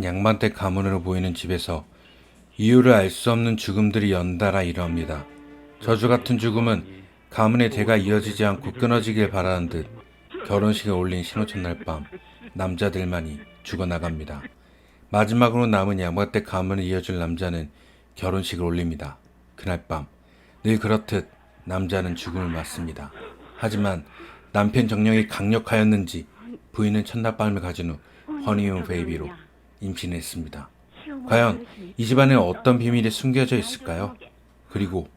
한 양반댁 가문으로 보이는 집에서 이유를 알 수 없는 죽음들이 연달아 일어납니다. 저주 같은 죽음은 가문의 대가 이어지지 않고 끊어지길 바라는 듯 결혼식에 올린 신호천 날밤 남자들만이 죽어나갑니다. 마지막으로 남은 양반댁 가문을 이어줄 남자는 결혼식을 올립니다. 그날 밤 늘 그렇듯 남자는 죽음을 맞습니다. 하지만 남편 정령이 강력하였는지 부인은 첫날 밤을 가진 후 허니문 베이비로 임신했습니다. 과연 이 집안에 어떤 비밀이 숨겨져 있을까요? 그리고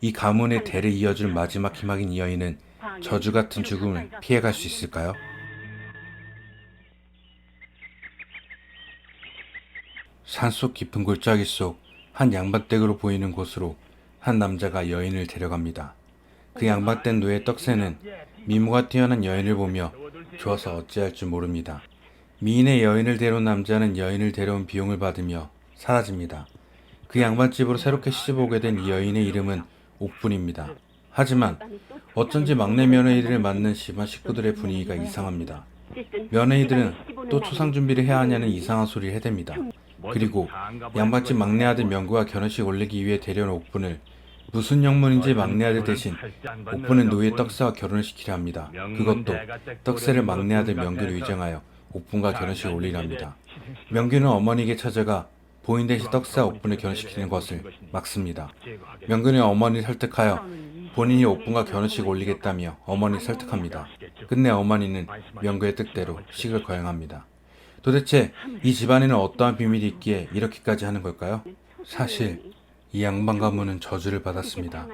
이 가문의 대를 이어줄 마지막 희망인 이 여인은 저주 같은 죽음을 피해갈 수 있을까요? 산속 깊은 골짜기 속 한 양반댁으로 보이는 곳으로 한 남자가 여인을 데려갑니다. 그 양반댁 노예 떡새는 미모가 뛰어난 여인을 보며 좋아서 어찌할 줄 모릅니다. 미인의 여인을 데려온 남자는 여인을 데려온 비용을 받으며 사라집니다. 그 양반집으로 새롭게 시집오게 된 이 여인의 이름은 옥분입니다. 하지만 어쩐지 막내 며느리를 맞는 집안 식구들의 분위기가 이상합니다. 며느리들은 또 초상 준비를 해야 하냐는 이상한 소리를 해댑니다. 그리고 양반집 막내 아들 명구와 결혼식 올리기 위해 데려온 옥분을 무슨 영문인지 막내 아들 대신 옥분은 노예 떡새와 결혼을 시키려 합니다. 그것도 떡새를 막내 아들 명규로 위장하여 옥분과 결혼식을 올리랍니다. 명규는 어머니에게 찾아가 보인 대신 떡새와 옥분을 결혼시키는 것을 막습니다. 명규는 어머니를 설득하여 본인이 옥분과 결혼식을 올리겠다며 어머니를 설득합니다. 끝내 어머니는 명규의 뜻대로 식을 거행합니다. 도대체 이 집안에는 어떠한 비밀이 있기에 이렇게까지 하는 걸까요? 사실 이 양반 가문은 저주를 받았습니다.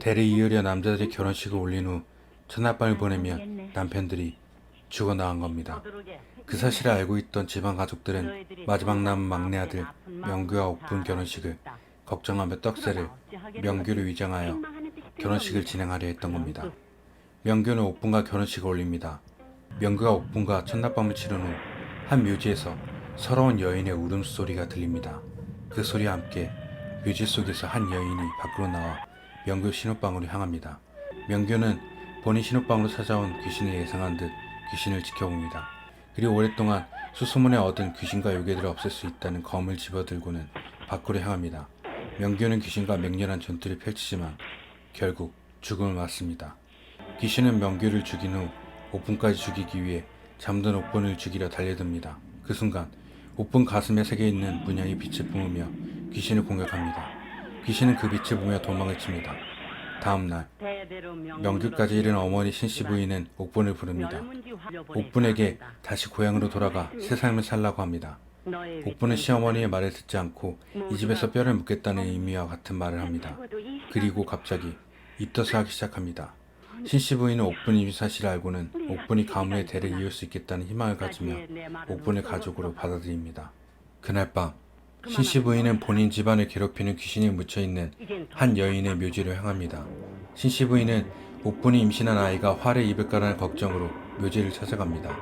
대를 이으려 남자들이 결혼식을 올린 후 첫날밤을 보내면 남편들이 죽어나간 겁니다. 그 사실을 알고 있던 집안 가족들은 마지막 남은 막내 아들 명규와 옥분 결혼식을 걱정하며 떡새를 명규를 위장하여 결혼식을 진행하려 했던 겁니다. 명규는 옥분과 결혼식을 올립니다. 명규가 옥분과 첫날밤을 치른 후 한 묘지에서 서러운 여인의 울음소리가 들립니다. 그 소리와 함께 묘지 속에서 한 여인이 밖으로 나와 명규 신혼방으로 향합니다. 명규는 본인 신혼방으로 찾아온 귀신을 예상한 듯 귀신을 지켜봅니다. 그리고 오랫동안 수소문에 얻은 귀신과 요괴들을 없앨 수 있다는 검을 집어들고는 밖으로 향합니다. 명규는 귀신과 맹렬한 전투를 펼치지만 결국 죽음을 맞습니다. 귀신은 명규를 죽인 후 옥분까지 죽이기 위해 잠든 옥분을 죽이려 달려듭니다. 그 순간 옥분 가슴에 새겨 있는 문양이 빛을 뿜으며 귀신을 공격합니다. 귀신은 그 빛을 보며 도망을 칩니다. 다음 날 명규까지 이른 어머니 신씨 부인은 옥분을 부릅니다. 옥분에게 다시 고향으로 돌아가 새 삶을 살라고 합니다. 옥분은 시어머니의 말을 듣지 않고 이 집에서 뼈를 묻겠다는 의미와 같은 말을 합니다. 그리고 갑자기 입덧을 하기 시작합니다. 신씨 부인은 옥분 임신 사실을 알고는 옥분이 가문의 대를 이을 수 있겠다는 희망을 가지며 옥분을 가족으로 받아들입니다. 그날 밤 신씨 부인은 본인 집안을 괴롭히는 귀신이 묻혀있는 한 여인의 묘지로 향합니다. 신씨 부인은 옥분이 임신한 아이가 화를 입을 까라는 걱정으로 묘지를 찾아갑니다.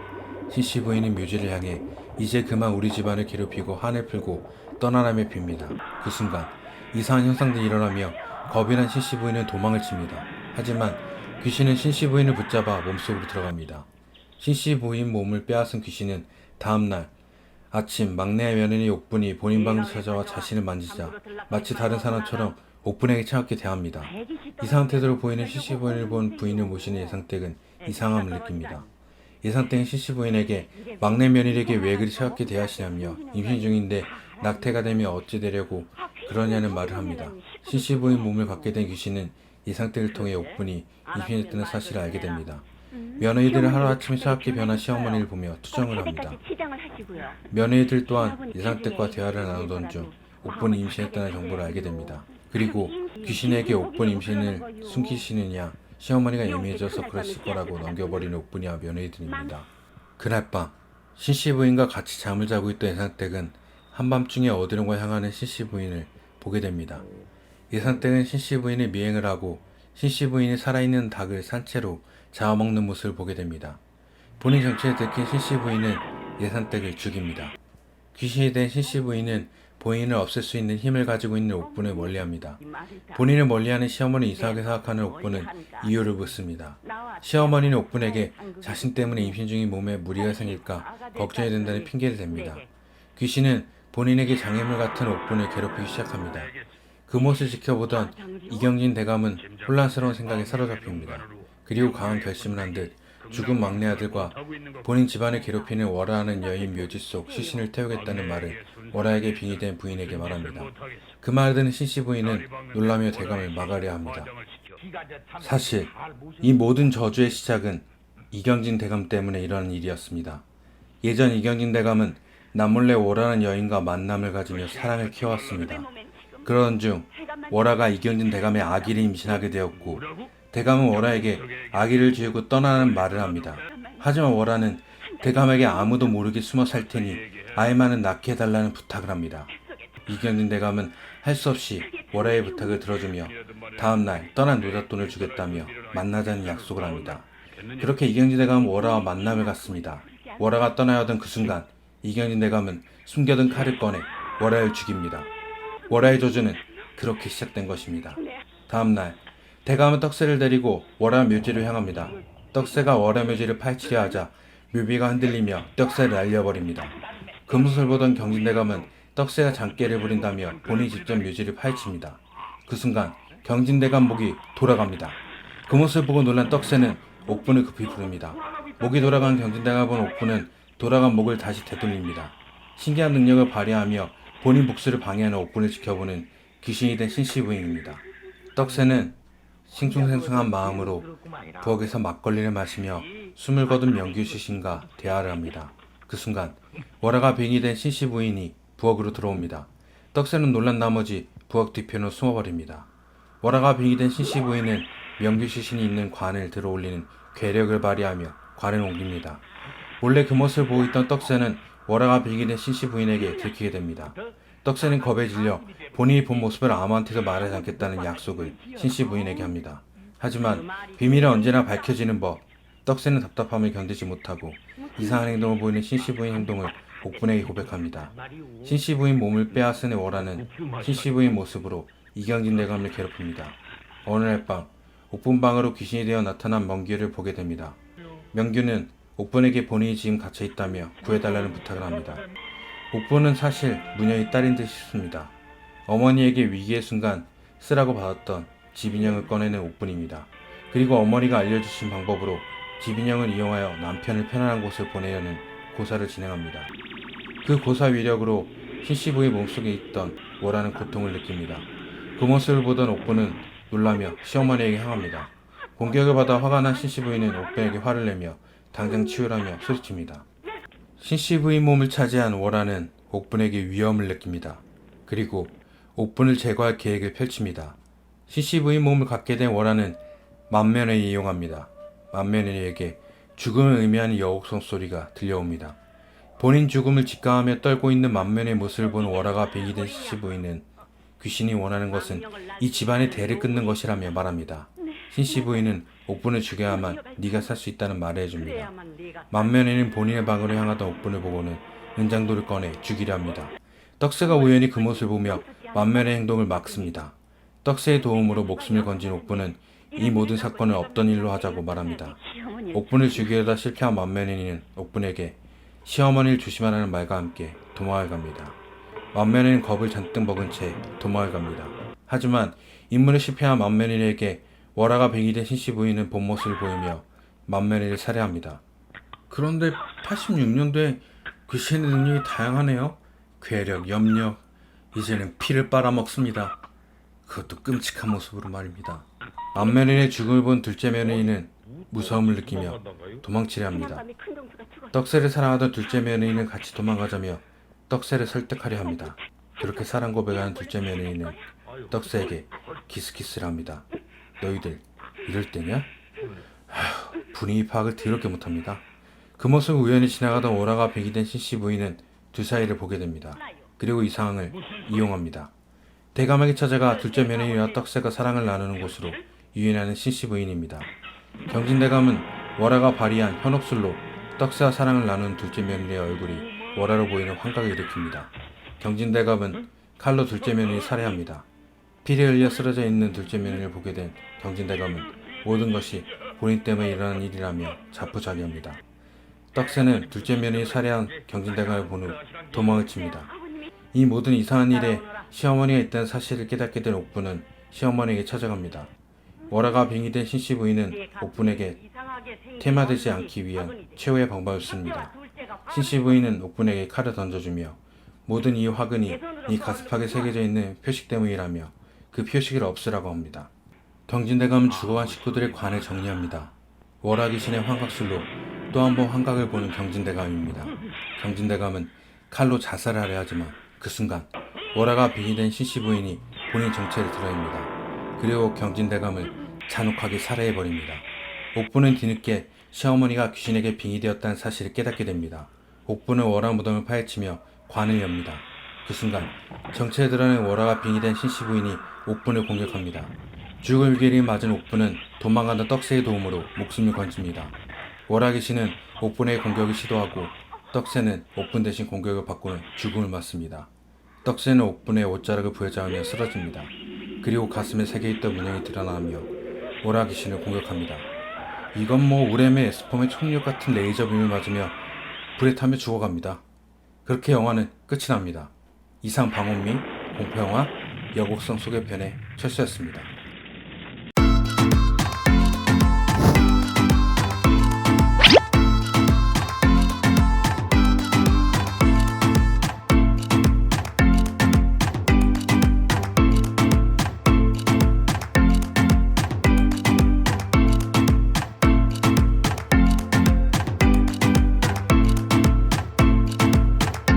신씨 부인은 묘지를 향해 이제 그만 우리 집안을 괴롭히고 한을 풀고 떠나라며 빕니다. 그 순간 이상한 현상들이 일어나며 겁이 난 신씨 부인은 도망을 칩니다. 하지만 귀신은 신씨 부인을 붙잡아 몸속으로 들어갑니다. 신씨 부인 몸을 빼앗은 귀신은 다음날 아침 막내 며느리 옥분이 본인 방을 찾아와 자신을 만지자 마치 다른 사람처럼 옥분에게 차갑게 대합니다. 이상한 태도로 보이는 신씨 부인을 본 부인을 모시는 예상댁은 이상함을 느낍니다. 예상댁은 신씨 부인에게 막내 며느리에게 왜 그리 차갑게 대하시냐며 임신 중인데 낙태가 되면 어찌 되려고 그러냐는 말을 합니다. 신씨 부인 몸을 갖게 된 귀신은 예상댁을 통해 옥분이 임신했다는 사실을 알게 됩니다. 며느리들은 하루아침에 차갑게 변한 시어머니를 보며 투정을 합니다. 며느리들 또한 예상댁과 대화를 나누던 중 옥분이 임신했다는 정보를 알게 됩니다. 그리고 귀신에게 옥분 임신을 숨기시느냐 시어머니가 예민해져서 그랬을 거라고 넘겨버리는 옥분이와 며느리들입니다. 그날 밤 신씨 부인과 같이 잠을 자고 있던 예상댁은 한밤중에 어디론가 향하는 신씨 부인을 보게 됩니다. 예상댁은 신씨 부인의 미행을 하고 신씨 부인이 살아있는 닭을 산채로 잡아먹는 모습을 보게 됩니다. 본인 정체를 들킨 부인은 예산댁을 죽입니다. 귀신이 된 부인은 본인을 없앨 수 있는 힘을 가지고 있는 옥분을 멀리합니다. 본인을 멀리하는 시어머니 이상하게 생각하는 옥분은 이유를 묻습니다. 시어머니는 옥분에게 자신 때문에 임신 중인 몸에 무리가 생길까 걱정이 된다는 핑계를 댑니다. 귀신은 본인에게 장애물 같은 옥분을 괴롭히기 시작합니다. 그 모습을 지켜보던 이경진 대감은 혼란스러운 생각에 사로잡힙니다. 그리고 강한 결심을 한 듯 죽은 막내 아들과 본인 집안을 괴롭히는 월화하는 여인 묘지 속 시신을 태우겠다는 말을 월화에게 빙의된 부인에게 말합니다. 그 말을 듣는 신씨 부인은 놀라며 대감을 막으려 합니다. 사실 이 모든 저주의 시작은 이경진 대감 때문에 일어난 일이었습니다. 예전 이경진 대감은 남몰래 월화는 여인과 만남을 가지며 사랑을 키워왔습니다. 그러던 중 월화가 이경진 대감의 아기를 임신하게 되었고 대감은 월화에게 아기를 지우고 떠나는 말을 합니다. 하지만 월화는 대감에게 아무도 모르게 숨어 살 테니 아이만은 낳게 해달라는 부탁을 합니다. 이경진 대감은 할 수 없이 월화의 부탁을 들어주며 다음날 떠난 노잣돈을 주겠다며 만나자는 약속을 합니다. 그렇게 이경진 대감은 월화와 만남을 갖습니다. 월화가 떠나야 하던 그 순간 이경진 대감은 숨겨둔 칼을 꺼내 월화를 죽입니다. 월화의 저주는 그렇게 시작된 것입니다. 다음날 대감은 떡새를 데리고 월화 묘지를 향합니다. 떡새가 월화 묘지를 파헤치려 하자 묘비가 흔들리며 떡새를 날려버립니다. 그 모습을 보던 경진대감은 떡새가 장깨를 부린다며 본인이 직접 묘지를 파헤칩니다. 그 순간 경진대감 목이 돌아갑니다. 그 모습을 보고 놀란 떡새는 옥분을 급히 부릅니다. 목이 돌아간 경진대감 본 옥분은 돌아간 목을 다시 되돌립니다. 신기한 능력을 발휘하며 본인 복수를 방해하는 옥분을 지켜보는 귀신이 된 신씨부인입니다. 떡새는 싱숭생숭한 마음으로 부엌에서 막걸리를 마시며 숨을 거둔 명규 시신과 대화를 합니다. 그 순간 월화가 빙이 된 신씨 부인이 부엌으로 들어옵니다. 떡새는 놀란 나머지 부엌 뒤편으로 숨어버립니다. 월화가 빙이 된 신씨 부인은 명규 시신이 있는 관을 들어올리는 괴력을 발휘하며 관을 옮깁니다. 몰래 그 모습을 보고 있던 떡새는 월화가 빙이 된 신씨 부인에게 들키게 됩니다. 떡새는 겁에 질려 본인이 본 모습을 아무한테도 말하지 않겠다는 약속을 신씨 부인에게 합니다. 하지만 비밀은 언제나 밝혀지는 법. 떡새는 답답함을 견디지 못하고 이상한 행동을 보이는 신씨 부인 행동을 옥분에게 고백합니다. 신씨 부인 몸을 빼앗은 월화는 신씨 부인 모습으로 이경진 대감을 괴롭힙니다. 어느 날 밤 옥분 방으로 귀신이 되어 나타난 명규를 보게 됩니다. 명규는 옥분에게 본인이 지금 갇혀 있다며 구해달라는 부탁을 합니다. 옥분은 사실 무녀의 딸인 듯 싶습니다. 어머니에게 위기의 순간 쓰라고 받았던 집인형을 꺼내는 옥분입니다. 그리고 어머니가 알려주신 방법으로 집인형을 이용하여 남편을 편안한 곳을 보내려는 고사를 진행합니다. 그 고사 위력으로 신씨부의 몸속에 있던 월하는 고통을 느낍니다. 그 모습을 보던 옥분은 놀라며 시어머니에게 향합니다. 공격을 받아 화가 난 신씨부인은 옥분에게 화를 내며 당장 치우라며 소리칩니다. 신씨부인 몸을 차지한 월하는 옥분에게 위험을 느낍니다. 그리고 옥분을 제거할 계획을 펼칩니다. 신씨부인 몸을 갖게 된 월하는 만면을 이용합니다. 만면에게 죽음을 의미하는 여옥성 소리가 들려옵니다. 본인 죽음을 직감하며 떨고 있는 만면의 모습을 본 월화가 빙의된 신씨부인은 귀신이 원하는 것은 이 집안의 대를 끊는 것이라며 말합니다. 신씨 부인은 옥분을 죽여야만 네가 살 수 있다는 말을 해줍니다. 만면에는 본인의 방으로 향하던 옥분을 보고는 은장도를 꺼내 죽이려 합니다. 떡새가 우연히 그 모습을 보며 만면의 행동을 막습니다. 떡새의 도움으로 목숨을 건진 옥분은 이 모든 사건을 없던 일로 하자고 말합니다. 옥분을 죽이려다 실패한 만면이는 옥분에게 시어머니를 조심하라는 말과 함께 도망을 갑니다. 만면이는 겁을 잔뜩 먹은 채 도망을 갑니다. 하지만 임무를 실패한 만면이에게 월화가 빙의된 신씨 부인은 본 모습을 보이며 만면이를 살해합니다. 그런데 86년도에 귀신의 능력이 다양하네요. 괴력, 염력, 이제는 피를 빨아먹습니다. 그것도 끔찍한 모습으로 말입니다. 만면인의 죽음을 본 둘째 며느리는 무서움을 느끼며 도망치려 합니다. 떡새를 사랑하던 둘째 며느리는 같이 도망가자며 떡새를 설득하려 합니다. 그렇게 사랑 고백하는 둘째 며느리는 떡새에게 키스키스를 합니다. 너희들 이럴 때냐? 분위기 파악을 더럽게 못합니다. 그 모습을 우연히 지나가던 오라가 신씨 부인은 두 사이를 보게 됩니다. 그리고 이 상황을 이용합니다. 대감에게 찾아가 둘째 며느리와 떡새가 사랑을 나누는 곳으로 유인하는 신씨 부인입니다. 경진대감은 월화가 발휘한 현옥술로 떡새와 사랑을 나눈 둘째 며느리의 얼굴이 월화로 보이는 환각을 일으킵니다. 경진대감은 칼로 둘째 며느리 살해합니다. 피를 흘려 쓰러져 있는 둘째 며느리를 보게 된 경진대감은 모든 것이 본인 때문에 일어난 일이라며 자포자기합니다. 떡새는 둘째 며느리 살해한 경진대감을 본 후 도망을 칩니다. 이 모든 이상한 일에 시어머니가 있다는 사실을 깨닫게 된 옥부는 시어머니에게 찾아갑니다. 월화가 빙의된 신씨 부인은 옥분에게 테마되지 않기 위한 최후의 방법을 씁니다. 신씨 부인은 옥분에게 칼을 던져주며 모든 이 화근이 네 가슴팍에 새겨져 있는 표식 때문이라며 그 표식을 없애라고 합니다. 경진대감은 죽어간 식구들의 관을 정리합니다. 월화귀신의 환각술로 또 한 번 환각을 보는 경진대감입니다. 경진대감은 칼로 자살을 하려 하지만 그 순간 월화가 빙의된 신씨 부인이 본인 정체를 드러냅니다. 그리고 경진대감을 잔혹하게 살해해버립니다. 옥부는 뒤늦게 시어머니가 귀신에게 빙의되었다는 사실을 깨닫게 됩니다. 옥부는 월화 무덤을 파헤치며 관을 엽니다. 그 순간 정체를 드러낸 월화가 빙의된 신씨 부인이 옥분을 공격합니다. 죽을 위기를 맞은 옥분은 도망가는 떡새의 도움으로 목숨을 건집니다. 월화 귀신은 옥분의 공격을 시도하고 떡새는 옥분 대신 공격을 받고는 죽음을 맞습니다. 떡새는 옥분의 옷자락을 부여잡으며 쓰러집니다. 그리고 가슴에 새겨 있던 문양이 드러나며 월화 귀신을 공격합니다. 이건 뭐 우렘의 에스폼의 총력 같은 레이저 빔을 맞으며 불에 타며 죽어갑니다. 그렇게 영화는 끝이 납니다. 이상 방언미 공포영화 여곡성 소개편의 철수였습니다.